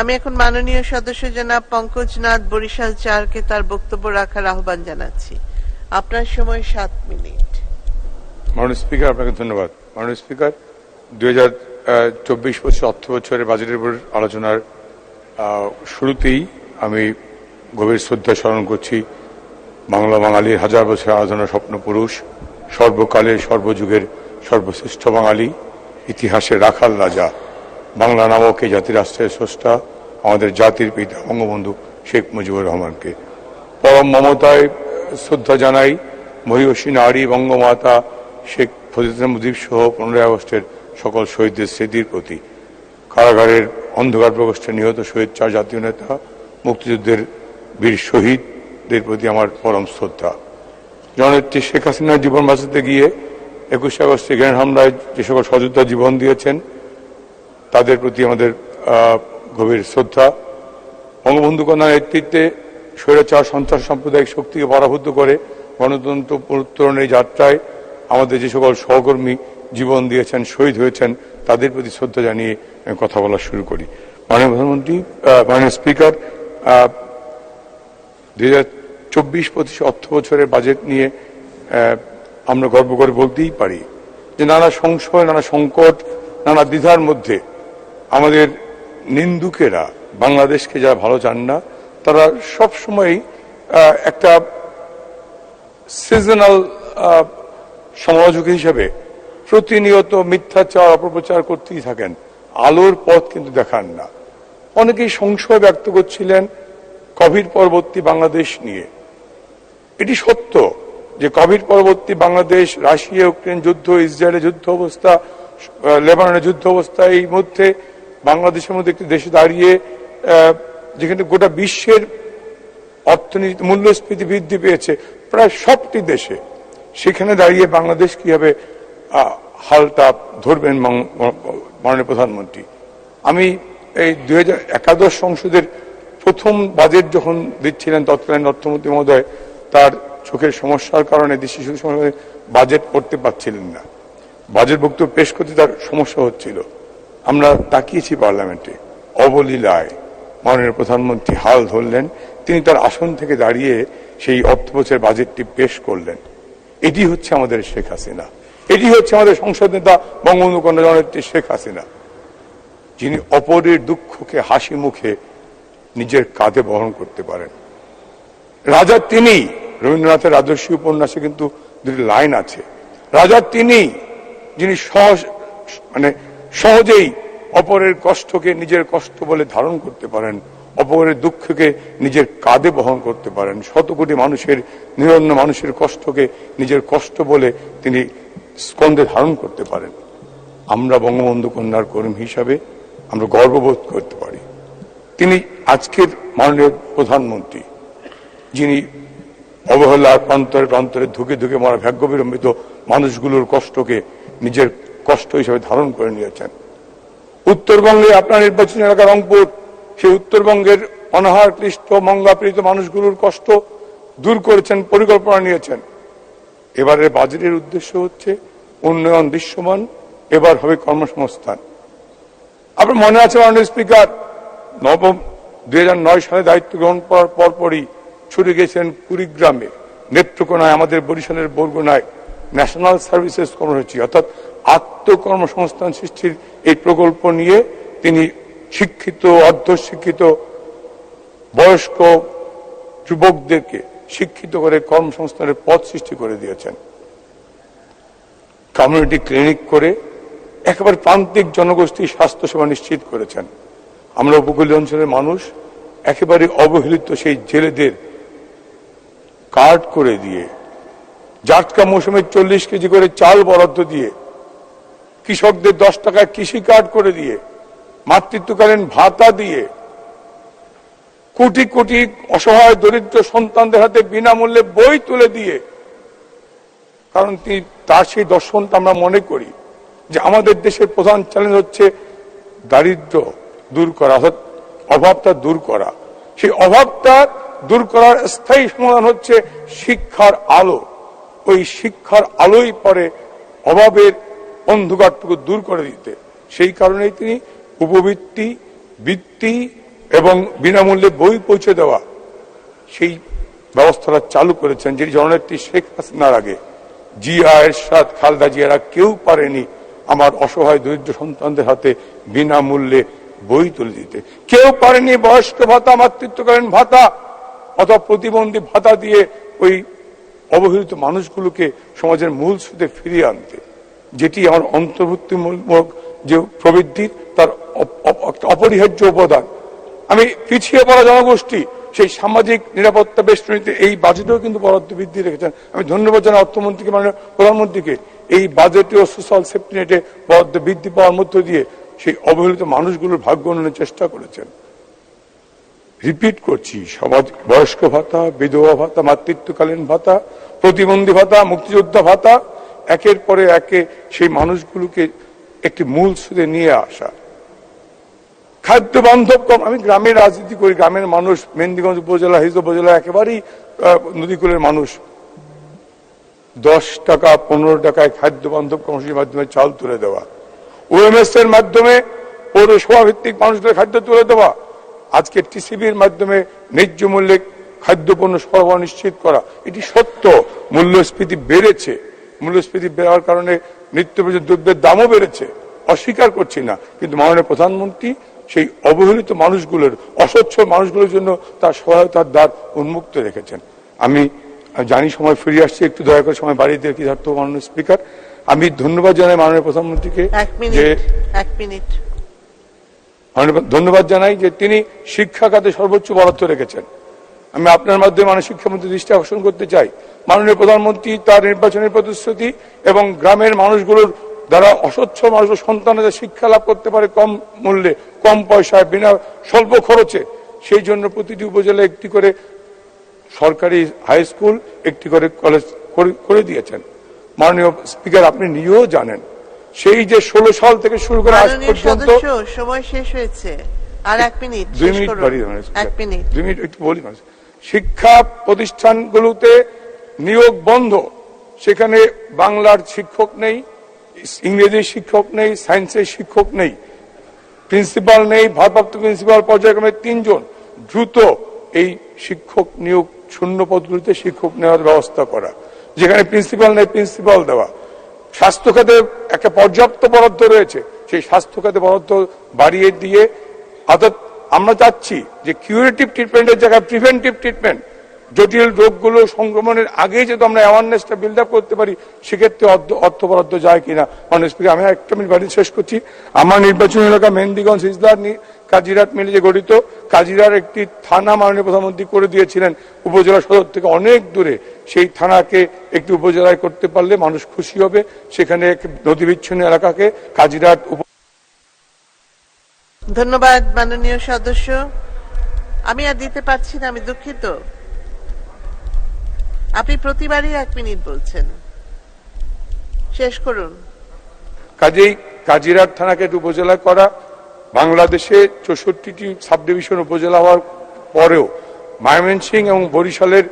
আমি এখন মাননীয় সদস্য জনাব পঙ্কজ নাথ বরিশাল চারকে তার বক্তব্য রাখার আহ্বান জানাচ্ছি। আপনার সময় সাত মিনিট। মাননীয় স্পিকার, আপনাকে ধন্যবাদ। মাননীয় স্পিকার দুই হাজার চব্বিশ বছর, অর্থ বছরের বাজেটের উপর আলোচনার শুরুতেই আমি গভীর শ্রদ্ধা স্মরণ করছি বাংলা বাঙালির হাজার বছর আরাধনা স্বপ্ন পুরুষ, সর্বকালের, সর্বযুগের, সর্বশ্রেষ্ঠ বাঙালি, ইতিহাসের রাখাল রাজা। বাংলা নামক এই জাতির রাষ্ট্রের স্রষ্টা আমাদের জাতির পিতা বঙ্গবন্ধু শেখ মুজিবুর রহমানকে। পরম মমতায় শ্রদ্ধা জানাই মহিষী নারী বঙ্গমাতা শেখ ফজিলাতুল মুজিব সহ পনেরোই আগস্টের সকল শহীদদের স্মৃতির প্রতি। কারাগারের অন্ধকার প্রকোষ্ঠে নিহত শহীদ চার জাতীয় নেতা, মুক্তিযুদ্ধের বীর শহীদদের প্রতি আমার পরম শ্রদ্ধা। জননেত্রী শেখ হাসিনার জীবন বাঁচাতে গিয়ে একুশে আগস্টে গ্রেন হামলায় যে সকল সযোদ্ধা জীবন দিয়েছেন তাদের প্রতি আমাদের গভীর শ্রদ্ধা। বঙ্গবন্ধু কন্যার নেতৃত্বে স্বৈরাচার, সন্ত্রাস সাম্প্রদায়িক শক্তিকে পরাভূত করে গণতন্ত্র পুনরুত্তরণের যাত্রায় আমাদের যে সকল সহকর্মী জীবন দিয়েছেন, শহীদ হয়েছেন, তাদের প্রতি শ্রদ্ধা জানিয়ে কথা বলা শুরু করি। মাননীয় প্রধানমন্ত্রী মাননীয় স্পিকার দুই হাজার চব্বিশ পঁচিশ অর্থ বছরের বাজেট নিয়ে আমরা গর্ব করে বলতেই পারি যে নানা সংশয়, নানা সংকট, নানা দ্বিধার মধ্যে আমাদের নিন্দুকেরা, বাংলাদেশকে যারা ভালো চান না, তারা সবসময় একটা সিজনাল সমালোচক হিসেবে প্রতিনিয়ত মিথ্যাচার, অপপ্রচার করতেই থাকেন। আলোর পথ কিন্তু দেখান না। অনেকেই সংশয় ব্যক্ত করছিলেন কোভিড পরবর্তী বাংলাদেশ নিয়ে। এটি সত্য যে কোভিড পরবর্তী বাংলাদেশ, রাশিয়া, ইউক্রেন যুদ্ধ, ইসরায়েলের যুদ্ধ অবস্থা লেবাননের যুদ্ধ অবস্থা, এই মধ্যে বাংলাদেশের মধ্যে একটি দেশে দাঁড়িয়ে যেখানে গোটা বিশ্বের অর্থনীতি, মূল্যস্ফীতি বৃদ্ধি পেয়েছে, প্রায় সবটি দেশে, সেখানে দাঁড়িয়ে বাংলাদেশ কীভাবে হালটা ধরবেন মাননীয় প্রধানমন্ত্রী? আমি এই দুই হাজার একাদশ সংসদের প্রথম বাজেট যখন দিচ্ছিলেন তৎকালীন অর্থমন্ত্রী মহোদয়, তার চোখের সমস্যার কারণে দেশি শিশু বাজেট করতে পারছিলেন না। বাজেট বক্তব্য পেশ করতে তার সমস্যা হচ্ছিল। আমরা তাকিয়েছি পার্লামেন্টে। অবলীলায় মাননীয় প্রধানমন্ত্রী হাল ধরলেন, তিনি তার আসন থেকে দাঁড়িয়ে সেই অর্থ বছরের বাজেটটি পেশ করলেন। এটি হচ্ছে আমাদের শেখ হাসিনা। এটি হচ্ছে আমাদের সংসদ নেতা বঙ্গবন্ধু কন্যা জননেত্রী শেখ হাসিনা। যিনি অপরের দুঃখকে হাসি মুখে নিজের কাঁধে বহন করতে পারেন। রাজা তিনি, রবীন্দ্রনাথের রাজস্বী উপন্যাসে কিন্তু দুটি লাইন আছে। রাজা তিনি, যিনি সহজ মানে সহজেই অপরের কষ্টকে নিজের কষ্ট বলে ধারণ করতে পারেন, অপরের দুঃখকে নিজের কাঁধে বহন করতে পারেন। শত কোটি মানুষের, নিরন্ন মানুষের কষ্টকে নিজের কষ্ট বলে তিনি স্কন্ধে ধারণ করতে পারেন। আমরা বঙ্গবন্ধু কন্যার কর্মী হিসাবে আমরা গর্ববোধ করতে পারি। তিনি আজকের মাননীয় প্রধানমন্ত্রী, যিনি অবহেলার প্রান্তরে প্রান্তরে ধুকে ধুকে মারা ভাগ্য বিলম্বিত মানুষগুলোর কষ্টকে নিজের কষ্ট হিসেবে ধারণ করে নিয়েছেন। উত্তরবঙ্গে আপনার নির্বাচনী এলাকা রংপুর, সেই উত্তরবঙ্গের অনাহার ক্লিষ্ট মঙ্গাপীড়িত মানুষগুলোর কষ্ট দূর করেছেন, পরিকল্পনা নিয়েছেন। এবারের বাজেটের উদ্দেশ্য হচ্ছে উন্নয়ন দৃশ্যমান, এবার হবে কর্মসংস্থান। আপনার মনে আছে, মাননীয় স্পিকার? নবম দুই হাজার নয় সালে দায়িত্ব গ্রহণ করার পরপরই ছুটে গেছেন কুড়িগ্রামে। নেত্রকোনায়, আমাদের বরিশালের বরগুনায় ন্যাশনাল সার্ভিসেস কর্মসূচি অর্থাৎ আত্মকর্মসংস্থান সৃষ্টির এই প্রকল্প নিয়ে তিনি শিক্ষিত, অর্ধশিক্ষিত বয়স্ক যুবকদেরকে শিক্ষিত করে কর্মসংস্থানের পথ সৃষ্টি করে দিয়েছেন। কমিউনিটি ক্লিনিক করে একেবারে প্রান্তিক জনগোষ্ঠী স্বাস্থ্যসেবা নিশ্চিত করেছেন। আমরা উপকূলীয় অঞ্চলের মানুষ, একেবারে অবহেলিত সেই জেলেদের কার্ড করে দিয়ে, জাটকা মৌসুমে চল্লিশ কেজি করে চাল বরাদ্দ দিয়ে কৃষকদের দশ টাকায় কৃষি কার্ড করে দিয়ে, মাতৃত্বকালীন ভাতা দিয়ে, কোটি কোটি অসহায় দরিদ্র সন্তানদের হাতে বিনামূল্যে বই তুলে দিয়ে, কারণ তিনি তার সেই দর্শনটা আমরা মনে করি যে আমাদের দেশের প্রধান চ্যালেঞ্জ হচ্ছে দারিদ্র দূর করা, অর্থাৎ অভাবটা দূর করা। সেই অভাবটা দূর করার স্থায়ী সমাধান হচ্ছে শিক্ষার আলো। ওই শিক্ষার আলোই পরে অভাবের অন্ধকারটুকু দূর করে দিতে। সেই কারণেই তিনি উপবৃত্তি, বৃত্তি এবং বিনামূল্যে বই পৌঁছে দেওয়া সেই ব্যবস্থাটা চালু করেছেন যেটি জননেত্রী শেখ হাসিনার আগে। জিয়া এরশাদ, খালদা জিয়ারা কেউ পারেনি আমার অসহায় দরিদ্র সন্তানদের হাতে বিনামূল্যে বই তুলে দিতে। কেউ পারেনি বয়স্ক ভাতা, মাতৃত্বকালীন ভাতা, অথবা প্রতিবন্ধী ভাতা দিয়ে ওই অবহেলিত মানুষগুলোকে সমাজের মূল স্রোতে ফিরিয়ে আনতে। যেটি আমার অন্তর্ভুক্তিমূলক যে প্রবৃদ্ধি, তার অপরিহার্য উপাদান আমি পিছিয়ে পড়া জনগোষ্ঠী, সেই সামাজিক নিরাপত্তা বেষ্টনীতে এই বাজেটেও কিন্তু বরাদ্দ বৃদ্ধি রেখেছেন। আমি ধন্যবাদ জানাই অর্থমন্ত্রীকে, মাননীয় প্রধানমন্ত্রীকে। এই বাজেটে ও সোশ্যাল সেফটি নেটে বরাদ্দ বৃদ্ধি পাওয়ার মধ্য দিয়ে সেই অবহেলিত মানুষগুলোর ভাগ্য উন্নয়নের চেষ্টা করেছেন। রিপিট করছি, সমাজ, বয়স্ক ভাতা, বিধবা ভাতা, মাতৃত্বকালীন ভাতা, প্রতিবন্ধী ভাতা, মুক্তিযোদ্ধা ভাতা একের পরে একে সেই মানুষগুলোকে একটি মূল সুদে নিয়ে আসা। খাদ্য বান্ধব কম আমি গ্রামে রাজনীতি করি, গ্রামের মানুষ মেন্দিগঞ্জ উপজেলা হিজ উপজেলা একেবারেই নদীকুলের মানুষ। দশ টাকা, পনেরো টাকায় খাদ্য বান্ধব কর্মসূচির মাধ্যমে চাল তুলে দেওয়া। ওএমএস এর মাধ্যমে পৌরসভা ভিত্তিক মানুষদের খাদ্য তুলে দেওয়া। আজকে টিসিবির মাধ্যমে ন্যায্য মূল্যে খাদ্যপণ্য সরবরাহ নিশ্চিত করা। এটি সত্য, মূল্যস্ফীতি বেড়েছে। মূল্যস্ফীতি বেড়ার কারণে নিত্য প্রয়োজনীয় দ্রব্যের দামও বেড়েছে। অস্বীকার করছি না। কিন্তু মাননীয় প্রধানমন্ত্রী সেই অবহেলিত মানুষগুলোর অস্বচ্ছ মানুষগুলোর জন্য তার সহায়তার দ্বার উন্মুক্ত রেখেছেন। আমি জানি সময় ফিরে আসছে একটু দয়া করে সময় বাড়িয়ে দিয়ে কি থাকতো মাননীয় স্পিকার? আমি ধন্যবাদ জানাই মাননীয় প্রধানমন্ত্রীকে যে এক মিনিট। ধন্যবাদ জানাই যে তিনি শিক্ষা খাতে সর্বোচ্চ বরাদ্দ রেখেছেন। আমি আপনার মাধ্যমে মাননীয় শিক্ষামন্ত্রী দৃষ্টি আকর্ষণ করতে চাই। মাননীয় প্রধানমন্ত্রী তার নির্বাচনের প্রতিশ্রুতি এবং গ্রামের মানুষগুলোর দ্বারা অস্বচ্ছ মানুষ সন্তানদের শিক্ষা লাভ করতে পারে কম মূল্যে কম পয়সায় বিনা স্বল্প খরচে। সেই জন্য প্রতিটি উপজেলায় একটি করে সরকারি হাই স্কুল একটি করে কলেজ করে- দিয়েছেন। মাননীয় স্পিকার আপনি নিজেও জানেন। সেই যে ষোলো সাল থেকে শুরু করে আজ পর্যন্ত সময় শেষ হয়েছে। আর এক মিনিট দুই মিনিট দুই মিনিট একটু বলি মানুষ শিক্ষা প্রতিষ্ঠানগুলোতে নিয়োগ বন্ধ। সেখানে বাংলার শিক্ষক নেই ইংরেজির শিক্ষক নেই, সায়েন্সের শিক্ষক নেই। প্রিন্সিপাল নেই, ভারপ্রাপ্ত প্রিন্সিপাল পর্যায়ক্রমে তিনজন। দ্রুত এই শিক্ষক নিয়োগ শূন্য পদ্ধতিতে শিক্ষক নেওয়ার ব্যবস্থা করা। যেখানে প্রিন্সিপাল নেই, প্রিন্সিপাল দেওয়া। স্বাস্থ্য খাতে একটা পর্যাপ্ত বরাদ্দ রয়েছে। সেই স্বাস্থ্য খাতে বরাদ্দ বাড়িয়ে দিয়ে অর্থাৎ আমরা চাচ্ছি যে কিউরেটিভ ট্রিটমেন্টের জায়গায় প্রিভেন্টিভ ট্রিটমেন্ট জটিল রোগগুলো সংক্রমণের আগেই যদি আমরা অ্যাওয়ারনেসটা বিল্ড আপ করতে পারি, সেক্ষেত্রে অর্থ- বরাদ্দ যায় কিনা? অনেক স্পিকার আমি একটা মিনিট বাড়ি শেষ করছি। আমার নির্বাচনী এলাকা মেহেন্দিগঞ্জ ইসলার কাজিরাট মিলে যে গঠিত, কাজিরার একটি থানা মাননীয় প্রধানমন্ত্রী করে দিয়েছিলেন, উপজেলা সদর থেকে অনেক দূরে। সেই থানাকে একটি উপজেলায় করতে পারলে মানুষ খুশি হবে। সেখানে নদী বিচ্ছিন্ন এলাকাকে কাজিরাট উপ ধন্যবাদ, মাননীয় সদস্য। আমি আর দিতে পারছি না, আমি দুঃখিত। আপনি প্রতিবারই এক মিনিট বলছেন। শেষ করুন। কাজেই কাজিরাট থানাকে উপজেলা করা, বাংলাদেশে চৌষট্টিটি সাব ডিভিশন উপজেলা হওয়ার পরেও ময়মনসিং এবং বরিশালের,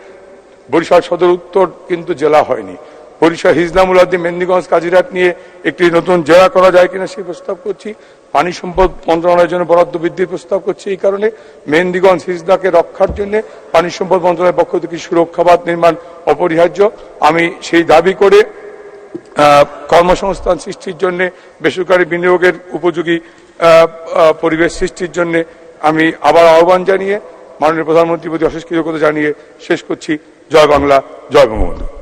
বরিশাল সদর উত্তর কিন্তু জেলা হয়নি। বরিশাল হিজলামুল আদি মেন্দিগঞ্জ কাজিরাট নিয়ে একটি নতুন জেলা করা যায় কিনা সেই প্রস্তাব করছি। পানি সম্পদ মন্ত্রণালয়ের জন্য বরাদ্দ বৃদ্ধির প্রস্তাব করছি এই কারণে। মেহেন্দিগঞ্জ হিজলাকে রক্ষার জন্য পানি সম্পদ মন্ত্রণালয়ের পক্ষ থেকে সুরক্ষাবাদ নির্মাণ অপরিহার্য। আমি সেই দাবি করে কর্মসংস্থান সৃষ্টির জন্য, বেসরকারি বিনিয়োগের উপযোগী পরিবেশ সৃষ্টির জন্য আমি আবার আহ্বান জানিয়ে, মাননীয় প্রধানমন্ত্রীর প্রতি অশেষ কৃতজ্ঞতা জানিয়ে শেষ করছি। জয় বাংলা, জয় বঙ্গবন্ধু।